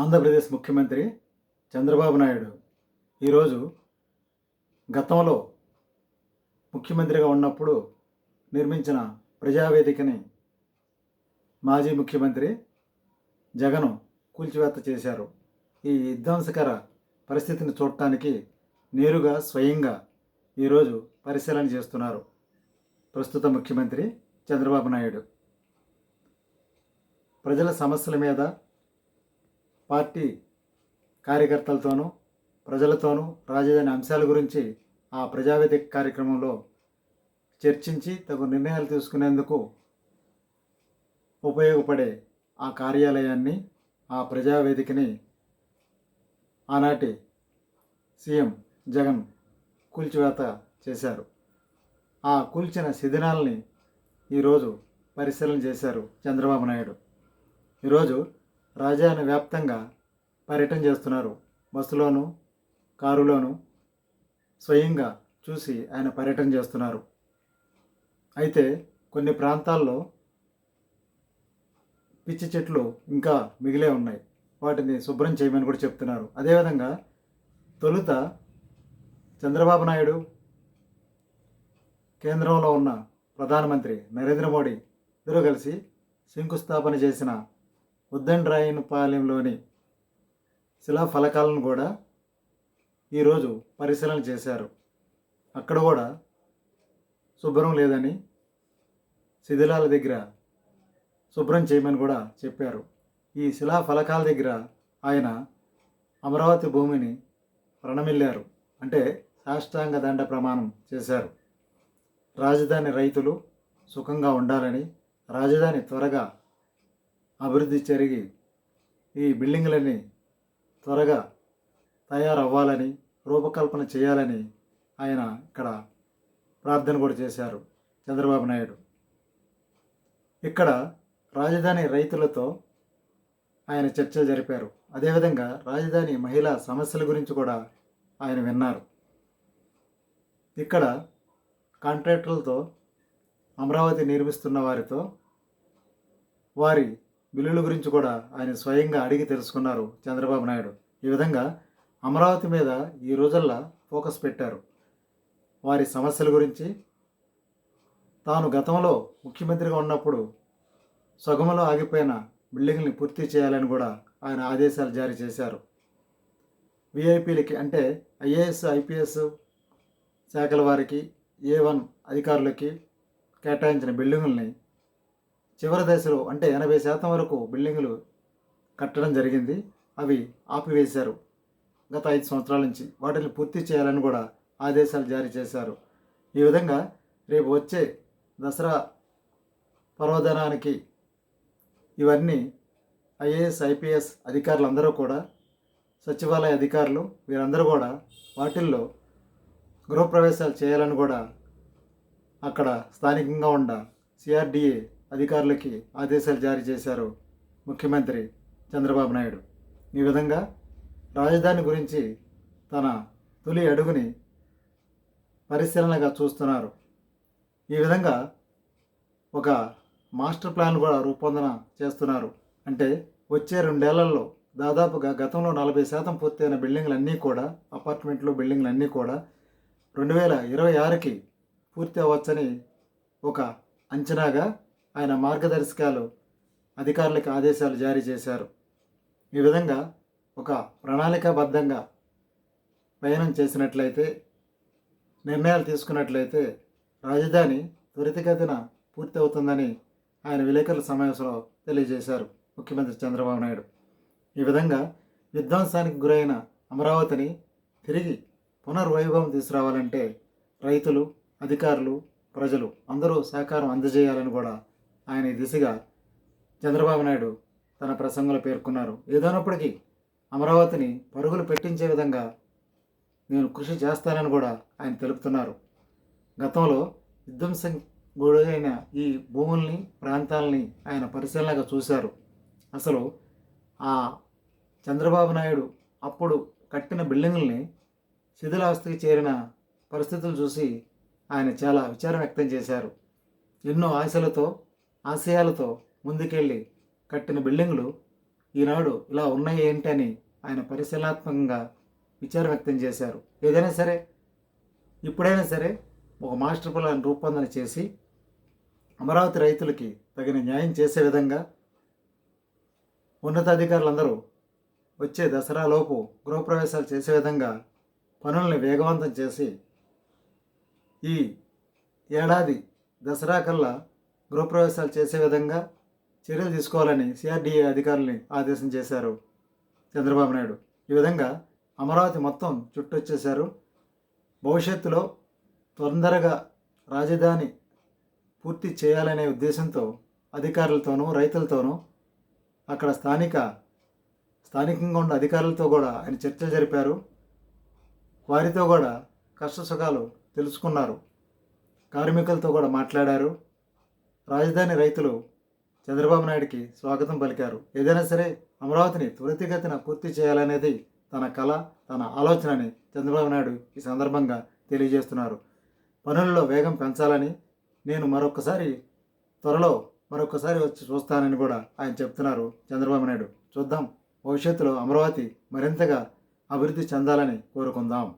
ఆంధ్రప్రదేశ్ ముఖ్యమంత్రి చంద్రబాబు నాయుడు ఈరోజు గతంలో ముఖ్యమంత్రిగా ఉన్నప్పుడు నిర్మించిన ప్రజావేదికని మాజీ ముఖ్యమంత్రి జగను కూల్చివేత చేశారు. ఈ విధ్వంసకర పరిస్థితిని చూడటానికి నేరుగా స్వయంగా ఈరోజు పరిశీలన చేస్తున్నారు ప్రస్తుత ముఖ్యమంత్రి చంద్రబాబు నాయుడు. ప్రజల సమస్యల మీద పార్టీ కార్యకర్తలతోనూ ప్రజలతోనూ రాజధాని అంశాల గురించి ఆ ప్రజావేదిక కార్యక్రమంలో చర్చించి తగు నిర్ణయాలు తీసుకునేందుకు ఉపయోగపడే ఆ కార్యాలయాన్ని ఆ ప్రజావేదికని ఆనాటి సీఎం జగన్ కూల్చివేత చేశారు. ఆ కూల్చిన శిథిలాలని ఈరోజు పరిశీలన చేశారు చంద్రబాబు నాయుడు. ఈరోజు రాజధాని వ్యాప్తంగా పర్యటన చేస్తున్నారు. బస్సులోను కారులోను స్వయంగా చూసి ఆయన పర్యటన చేస్తున్నారు. అయితే కొన్ని ప్రాంతాల్లో పిచ్చి చెట్లు ఇంకా మిగిలే ఉన్నాయి. వాటిని శుభ్రం చేయమని కూడా చెప్తున్నారు. అదేవిధంగా తొలుత చంద్రబాబు నాయుడు కేంద్రంలో ఉన్న ప్రధానమంత్రి నరేంద్ర మోడీ ఇద్దరు కలిసి శంకుస్థాపన చేసిన ఉద్దండ్రాయనపాలెంలోని శిలాఫలకాలను కూడా ఈరోజు పరిశీలన చేశారు. అక్కడ కూడా శుభ్రం లేదని శిథిలాల దగ్గర శుభ్రం చేయమని కూడా చెప్పారు. ఈ శిలా ఫలకాల దగ్గర ఆయన అమరావతి భూమిని రణమిల్లారు అంటే సాష్టాంగ దండ ప్రమాణం చేశారు. రాజధాని రైతులు సుఖంగా ఉండాలని రాజధాని త్వరగా అభివృద్ధి జరిగి ఈ బిల్డింగ్లన్నీ త్వరగా తయారవ్వాలని రూపకల్పన చేయాలని ఆయన ఇక్కడ ప్రార్థన కూడా చేశారు చంద్రబాబు నాయుడు. ఇక్కడ రాజధాని రైతులతో ఆయన చర్చలు జరిపారు. అదేవిధంగా రాజధాని మహిళా సమస్యల గురించి కూడా ఆయన విన్నారు. ఇక్కడ కాంట్రాక్టర్లతో అమరావతి నిర్మిస్తున్న వారితో వారి బిల్లుల గురించి కూడా ఆయన స్వయంగా అడిగి తెలుసుకున్నారు చంద్రబాబు నాయుడు. ఈ విధంగా అమరావతి మీద ఈ రోజుల్లో ఫోకస్ పెట్టారు. వారి సమస్యల గురించి తాను గతంలో ముఖ్యమంత్రిగా ఉన్నప్పుడు సగములో ఆగిపోయిన బిల్డింగ్ని పూర్తి చేయాలని కూడా ఆయన ఆదేశాలు జారీ చేశారు. విఐపీలకి అంటే ఐఏఎస్ ఐపీఎస్ శాఖల వారికి ఏ వన్ అధికారులకి కేటాయించిన బిల్డింగుల్ని చివరి దశలో అంటే ఎనభై శాతం వరకు బిల్డింగులు కట్టడం జరిగింది. అవి ఆపివేశారు. గత ఐదు సంవత్సరాల నుంచి వాటిని పూర్తి చేయాలని కూడా ఆదేశాలు జారీ చేశారు. ఈ విధంగా రేపు వచ్చే దసరా పర్వదనానికి ఇవన్నీ ఐఏఎస్ ఐపీఎస్ అధికారులందరూ కూడా సచివాలయ అధికారులు వీరందరూ కూడా వాటిల్లో గృహప్రవేశాలు చేయాలని కూడా అక్కడ స్థానికంగా ఉన్న సిఆర్డిఏ అధికారులకి ఆదేశాలు జారీ చేశారు ముఖ్యమంత్రి చంద్రబాబు నాయుడు. ఈ విధంగా రాజధాని గురించి తన తొలి అడుగుని పరిశీలనగా చూస్తున్నారు. ఈ విధంగా ఒక మాస్టర్ ప్లాన్ కూడా రూపొందన చేస్తున్నారు. అంటే వచ్చే రెండేళ్ళలో దాదాపుగా గతంలో నలభై శాతం పూర్తయిన బిల్డింగ్లన్నీ కూడా అపార్ట్మెంట్లు బిల్డింగ్లు అన్నీ కూడా రెండు వేల ఇరవై ఆరుకి పూర్తి అవ్వచ్చని ఒక అంచనాగా ఆయన మార్గదర్శకాలు అధికారులకు ఆదేశాలు జారీ చేశారు. ఈ విధంగా ఒక ప్రణాళికాబద్ధంగా పయనం చేసినట్లయితే నిర్ణయాలు తీసుకున్నట్లయితే రాజధాని త్వరితగతిన పూర్తి అవుతుందని ఆయన విలేకరుల సమావేశంలో తెలియజేశారు ముఖ్యమంత్రి చంద్రబాబు నాయుడు. ఈ విధంగా విధ్వంసానికి గురైన అమరావతిని తిరిగి పునర్వైభవం తీసుకురావాలంటే రైతులు అధికారులు ప్రజలు అందరూ సహకారం అందజేయాలని కూడా ఆయన దిశగా చంద్రబాబు నాయుడు తన ప్రసంగంలో పేర్కొన్నారు. ఏదైనప్పటికీ అమరావతిని పరుగులు పెట్టించే విధంగా నేను కృషి చేస్తానని కూడా ఆయన తెలుపుతున్నారు. గతంలో విధ్వంసం గురైన ఈ భూముల్ని ప్రాంతాలని ఆయన పరిశీలనగా చూశారు. అసలు ఆ చంద్రబాబు నాయుడు అప్పుడు కట్టిన బిల్డింగుల్ని శిథిలావస్థకి చేరిన పరిస్థితులు చూసి ఆయన చాలా విచారం వ్యక్తం చేశారు. ఎన్నో ఆశలతో ఆశయాలతో ముందుకెళ్ళి కట్టిన బిల్డింగులు ఈనాడు ఇలా ఉన్నాయి ఏంటి అని ఆయన పరిశీలనాత్మకంగా విచారం వ్యక్తం చేశారు. ఏదైనా సరే ఇప్పుడైనా సరే ఒక మాస్టర్ ప్లాన్ రూపొందన చేసి అమరావతి రైతులకి తగిన న్యాయం చేసే విధంగా ఉన్నతాధికారులందరూ వచ్చే దసరాలోపు గృహప్రవేశాలు చేసే విధంగా పనుల్ని వేగవంతం చేసి ఈ ఏడాది దసరా కల్లా గృహప్రవేశాలు చేసే విధంగా చర్యలు తీసుకోవాలని సిఆర్డీఏ అధికారుల్ని ఆదేశం చేశారు చంద్రబాబు నాయుడు. ఈ విధంగా అమరావతి మొత్తం చుట్టొచ్చేశారు. భవిష్యత్తులో తొందరగా రాజధాని పూర్తి చేయాలనే ఉద్దేశంతో అధికారులతోనూ రైతులతోనూ అక్కడ స్థానిక స్థానికంగా ఉన్న అధికారులతో కూడా ఆయన చర్చలు జరిపారు. వారితో కూడా కష్ట సుఖాలు తెలుసుకున్నారు. కార్మికులతో కూడా మాట్లాడారు. రాజధాని రైతులు చంద్రబాబు నాయుడికి స్వాగతం పలికారు. ఏదైనా సరే అమరావతిని త్వరితగతిన పూర్తి చేయాలనేది తన కళ తన ఆలోచనని చంద్రబాబు నాయుడు ఈ సందర్భంగా తెలియజేస్తున్నారు. పనుల్లో వేగం పెంచాలని నేను మరొకసారి త్వరలో మరొకసారి వచ్చి చూస్తానని కూడా ఆయన చెప్తున్నారు చంద్రబాబు నాయుడు. చూద్దాం భవిష్యత్తులో అమరావతి మరింతగా అభివృద్ధి చెందాలని కోరుకుందాం.